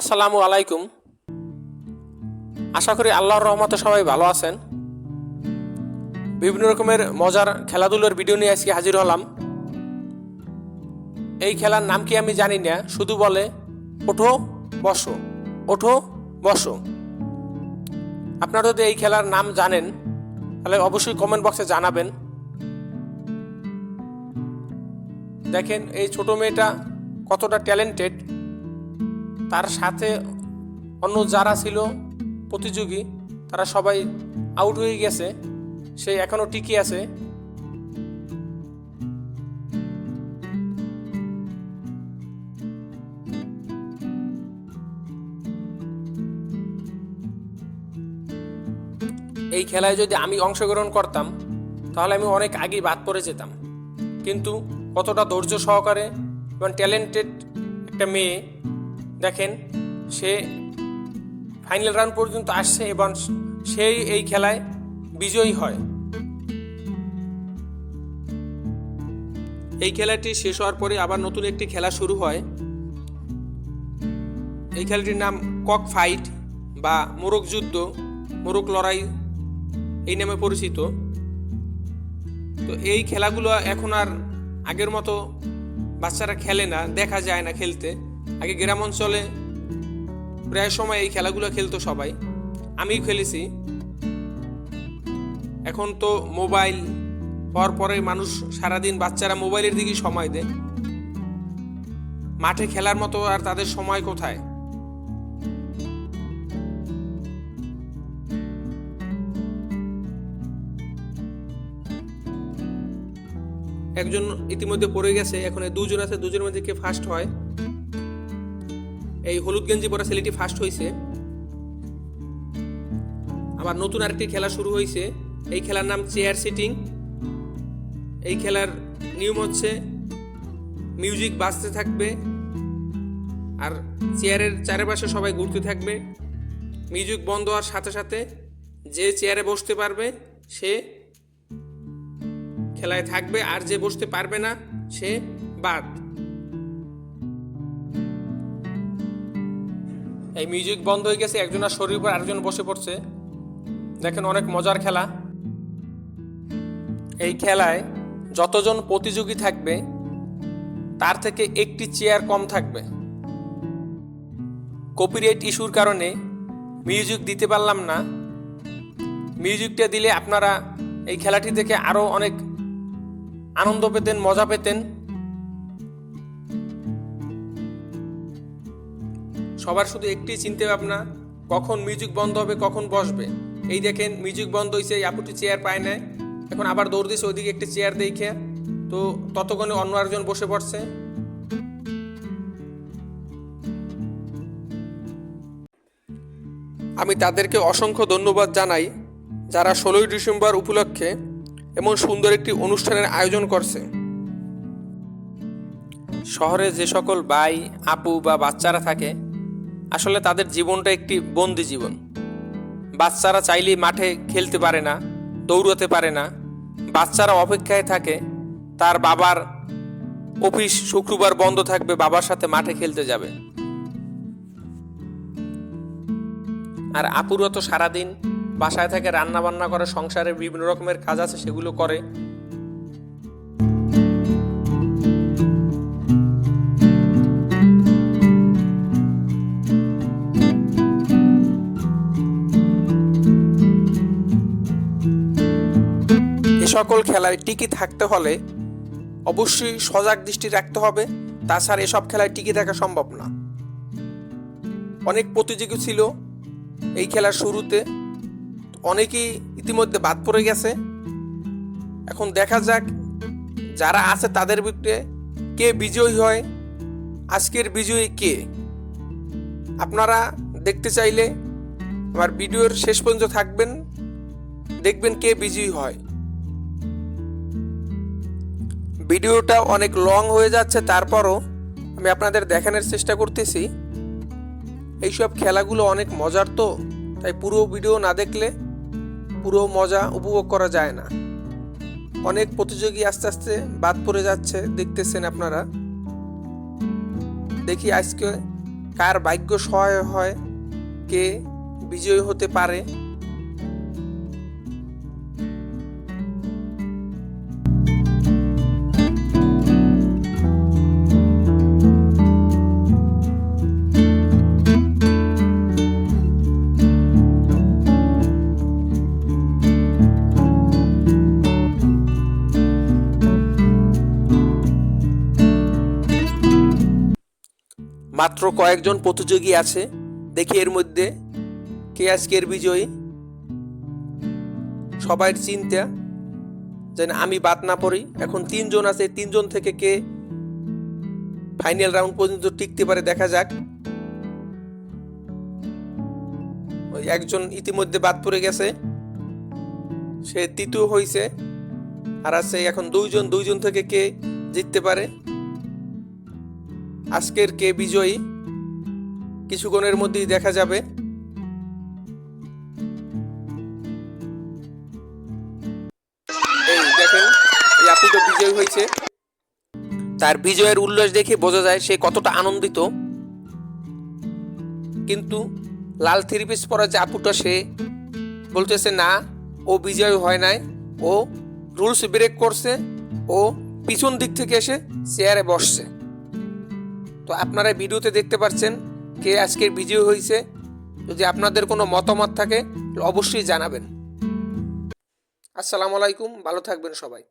আসসালামু আলাইকুম। আশা করি আল্লাহর রহমতে সবাই ভালো আছেন। বিভিন্ন রকমের মজার খেলাধুলার ভিডিও নিয়ে আজকে হাজির হলাম। এই খেলার নাম কি আমি জানি না, শুধু বলে ওঠো, বসো ওঠো, বসো। আপনারা যদি এই খেলার নাম জানেন, তাহলে অবশ্যই কমেন্ট বক্সে জানাবেন। দেখেন এই ছোট মেয়েটা কতটা ট্যালেন্টেড তার সাথে অন্য যারা ছিল প্রতিযোগী, তারা সবাই আউট হয়ে গেছে। সে এখনও টিকে আছে। এই খেলায় যদি আমি অংশগ্রহণ করতাম, তাহলে আমি অনেক আগেই বাদ পড়ে যেতাম। কিন্তু কতটা ধৈর্য সহকারে এবং ট্যালেন্টেড একটা মেয়ে দেখেন, সে ফাইনাল রাউন্ড পর্যন্ত আসছে এবং সেই এই খেলায় বিজয়ী হয়। এই খেলাটি শেষ হওয়ার পরে আবার নতুন একটি খেলা শুরু হয়। এই খেলাটির নাম কক ফাইট বা মোরগ যুদ্ধ, মোরগ লড়াই এই নামে পরিচিত। তো এই খেলাগুলো এখন আর আগের মতো বাচ্চারা খেলে না, দেখা যায় না খেলতে। আগে গ্রাম অঞ্চলে প্রায় সময় এই খেলাগুলো খেলতো সবাই। আমিও খেলেছি। এখন তো মোবাইল হওয়ার পরে মানুষ সারাদিন বাচ্চারা মোবাইলের দিকেই সময় দেয়। মাঠে খেলার মতো আর তাদের সময় কোথায়? একজন ইতিমধ্যে পড়ে গেছে, এখন দুজন আছে, দুজনের মধ্যে কে ফার্স্ট হয়? এই হলুদ গেঞ্জি পরা ছেলেটি ফার্স্ট হয়েছে আবার নতুন আরেকটি খেলা শুরু হয়েছে এই খেলার নাম চেয়ার সিটিং এই খেলার নিয়ম হচ্ছে মিউজিক বাজতে থাকবে আর চেয়ারের চারিপাশে সবাই ঘুরতে থাকবে। মিউজিক বন্ধ হওয়ার সাথে সাথে যে চেয়ারে বসতে পারবে, সে খেলায় থাকবে আর যে বসতে পারবে না, সে বাদ। এই মিউজিক বন্ধ হয়ে গেছে একজনের শরীর উপর আরেকজন বসে পড়ছে। দেখেন অনেক মজার খেলা। এই খেলায় যতজন প্রতিযোগী থাকবে, তার থেকে একটি চেয়ার কম থাকবে। কপিরাইট ইস্যুর কারণে মিউজিক দিতে পারলাম না। মিউজিকটা দিলে আপনারা এই খেলাটি থেকে আরও অনেক আনন্দ পেতেন, মজা পেতেন। সবার শুধু একটি চিনতে ভাবনা কখন মিউজিক বন্ধ হবে, কখন বসবে। এই দেখেন, মিউজিক বন্ধ হয়েছে আপুটি চেয়ার পায় না এখন আবার দৌড় দিছে, ওইদিকে একটি চেয়ার দেখে। তো ততক্ষণে অন্য আরেকজন বসে পড়ছে। আমি তাদেরকে অসংখ্য ধন্যবাদ জানাই, যারা ষোলোই ডিসেম্বর উপলক্ষে এমন সুন্দর একটি অনুষ্ঠানের আয়োজন করছে। শহরে যে সকল ভাই, আপু বা বাচ্চারা থাকে আসলে তাদের জীবনটা একটি বন্দি জীবন। বাচ্চারা চাইলেই মাঠে খেলতে পারে না, দৌড়তে পারে না। বাচ্চারা অপেক্ষায় থাকে, তার বাবার অফিস শুক্রবার বন্ধ থাকবে, বাবার সাথে মাঠে খেলতে যাবে। আর আপুরা তো সারাদিন বাসায় থেকে রান্না বান্না করে সংসারের বিভিন্ন রকমের কাজ আছে, সেগুলো করে। সকল খেলায় টিকে থাকতে হলে অবশ্যই সজাগ দৃষ্টি রাখতে হবে। তাছাড়া এসব খেলায় টিকে থাকা সম্ভব না। অনেক প্রতিযোগী ছিল এই খেলার শুরুতে। অনেকেই ইতিমধ্যে বাদ পড়ে গেছে। এখন দেখা যাক যারা আছে তাদের ভিতরে কে বিজয়ী হয়, আজকের বিজয়ী কে? আপনারা দেখতে চাইলে আমার ভিডিওর শেষ পর্যন্ত থাকবেন। দেখবেন কে বিজয়ী হয়। ভিডিওটা অনেক লং হয়ে যাচ্ছে, তারপরও আমি আপনাদের দেখানোর চেষ্টা করতেছি। এইসব খেলাগুলো অনেক মজার তো, তাই পুরো ভিডিও না দেখলে পুরো মজা উপভোগ করা যায় না। অনেক প্রতিযোগী আস্তে আস্তে বাদ পড়ে যাচ্ছে, দেখতেছেন আপনারা। দেখি আজকে কার ভাগ্য সহায় হয়, কে বিজয়ী হতে পারে। মাত্র কয়েকজন প্রতিযোগী আছে। দেখি এর মধ্যে কে আজকের বিজয়ী? সবাই চিন্তা, যেন আমি বাদ না পড়ি। এখন তিনজন আছে, তিনজন থেকে কে ফাইনাল রাউন্ড পর্যন্ত টিকতে পারে দেখা যাক। ওই একজন ইতিমধ্যে বাদ পড়ে গেছে। সে তৃতীয় হয়েছে আর আছে এখন দুইজন দুইজন থেকে কে জিততে পারে। আজকের কে বিজয়ী? কিছুক্ষণের মধ্যেই দেখা যাবে। এই বিজয় হয়েছে। তার বিজয়ের উল্লাস দেখে বোঝা যায় সে কতটা আনন্দিত। কিন্তু লাল থ্রি পিস পরা যে আপুটা সে বলতেছে, না, ও বিজয় হয় নাই। ও রুলস ব্রেক করছে। ও পিছন দিক থেকে এসে চেয়ারে বসছে। তো আপনারা ভিডিওতে দেখতে পাচ্ছেন কে আজকের বিজয় হয়েছে যদি আপনাদের কোনো মতামত থাকে, অবশ্যই জানাবেন। আসসালামু আলাইকুম, ভালো থাকবেন সবাই।